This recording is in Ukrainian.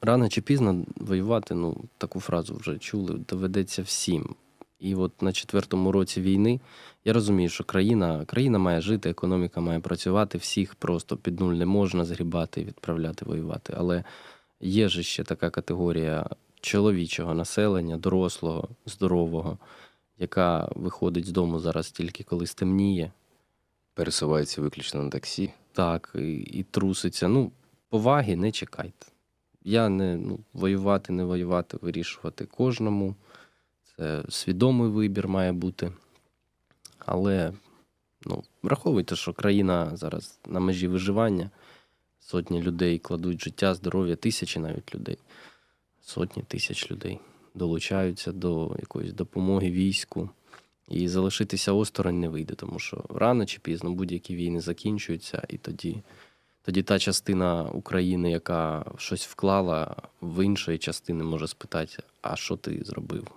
Рано чи пізно воювати, ну, таку фразу вже чули, доведеться всім. І от на четвертому році війни я розумію, що країна, країна має жити, економіка має працювати, всіх просто під нуль не можна згрібати і відправляти воювати. Але є ж ще така категорія чоловічого населення, дорослого, здорового, яка виходить з дому зараз тільки коли стемніє, Пересувається виключно на таксі. так, і, і труситься. Ну, поваги не чекайте. Я не ну, воювати, не воювати, вирішувати кожному. Це свідомий вибір має бути. Але ну, враховуйте, що країна зараз на межі виживання. Сотні людей кладуть життя, здоров'я, тисячі навіть людей. Сотні тисяч людей долучаються до якоїсь допомоги війську. І залишитися осторонь не вийде, тому що рано чи пізно будь-які війни закінчуються, і тоді, тоді та частина України, яка щось вклала, в іншої частини може спитати, а що ти зробив?